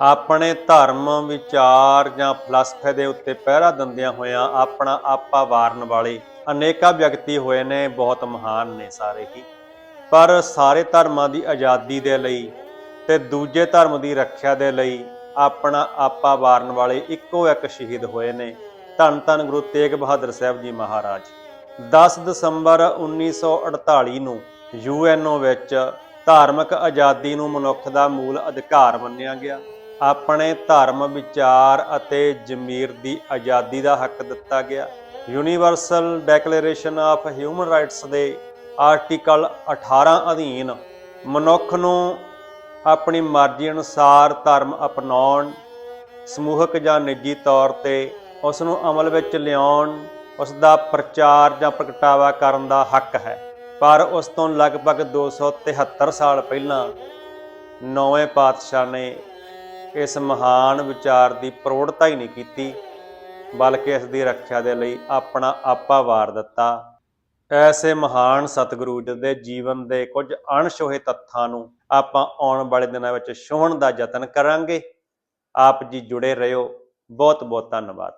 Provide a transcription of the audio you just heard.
ਆਪਣੇ ਧਰਮ ਵਿਚਾਰ ਜਾਂ ਫਲਸਫੇ ਦੇ ਉੱਤੇ ਪਹਿਰਾ ਦਿੰਦਿਆਂ ਹੋਇਆਂ ਆਪਣਾ ਆਪਾ ਵਾਰਨ ਵਾਲੇ ਅਨੇਕਾਂ ਵਿਅਕਤੀ ਹੋਏ ਨੇ, ਬਹੁਤ ਮਹਾਨ ਨੇ ਸਾਰੇ ਹੀ। ਪਰ ਸਾਰੇ ਧਰਮਾਂ ਦੀ ਆਜ਼ਾਦੀ ਦੇ ਲਈ ਤੇ ਦੂਜੇ ਧਰਮ ਦੀ ਰੱਖਿਆ ਦੇ ਲਈ ਆਪਣਾ ਆਪਾ ਵਾਰਨ ਵਾਲੇ ਇੱਕੋ ਇੱਕ ਸ਼ਹੀਦ ਹੋਏ ਨੇ, ਧੰਨ ਧੰਨ ਗੁਰੂ ਤੇਗ ਬਹਾਦਰ ਸਾਹਿਬ ਜੀ ਮਹਾਰਾਜ। 10 ਦਸੰਬਰ 1948 ਨੂੰ ਯੂਐਨਓ ਵਿੱਚ ਧਾਰਮਿਕ ਆਜ਼ਾਦੀ ਨੂੰ ਮਨੁੱਖ ਦਾ ਮੂਲ ਅਧਿਕਾਰ ਮੰਨਿਆ ਗਿਆ। ਆਪਣੇ ਧਰਮ ਵਿਚਾਰ ਅਤੇ ਜ਼ਮੀਰ ਦੀ ਆਜ਼ਾਦੀ ਦਾ ਹੱਕ ਦਿੱਤਾ ਗਿਆ। Universal declaration of human rights ਦੇ ਆਰਟੀਕਲ 18 ਅਧੀਨ ਮਨੁੱਖ ਨੂੰ ਆਪਣੀ ਮਰਜ਼ੀ ਅਨੁਸਾਰ ਧਰਮ ਅਪਣਾਉਣ, ਸਮੂਹਕ ਜਾਂ ਨਿੱਜੀ ਤੌਰ ਤੇ ਉਸ ਨੂੰ ਅਮਲ ਵਿੱਚ ਲਿਆਉਣ ਉਸ ਦਾ ਪ੍ਰਚਾਰ ਜਾਂ ਪ੍ਰਗਟਾਵਾ ਕਰਨ ਦਾ ਹੱਕ ਹੈ। ਪਰ ਉਸ ਤੋਂ ਲਗਭਗ 273 ਸਾਲ ਪਹਿਲਾਂ ਨੌਵੇਂ ਪਾਤਸ਼ਾਹ ਨੇ ਇਸ ਮਹਾਨ ਵਿਚਾਰ ਦੀ ਪ੍ਰੋੜਤਾ ਹੀ ਨਹੀਂ ਕੀਤੀ, ਬਲਕਿ ਇਸ ਦੀ ਰੱਖਿਆ ਦੇ ਲਈ ਆਪਣਾ ਆਪਾ ਵਾਰ ਦਿੱਤਾ। ਐਸੇ ਮਹਾਨ ਸਤਿਗੁਰੂ ਜੀ ਦੇ ਜੀਵਨ ਦੇ ਕੁਝ ਅਣਛੋਹੇ ਤੱਥਾਂ ਨੂੰ ਆਪਾਂ ਆਉਣ ਵਾਲੇ ਦਿਨਾਂ ਵਿੱਚ ਛੋਹਣ ਦਾ ਯਤਨ ਕਰਾਂਗੇ। ਆਪ ਜੀ ਜੁੜੇ ਰਹੋ। ਬਹੁਤ ਬਹੁਤ ਧੰਨਵਾਦ।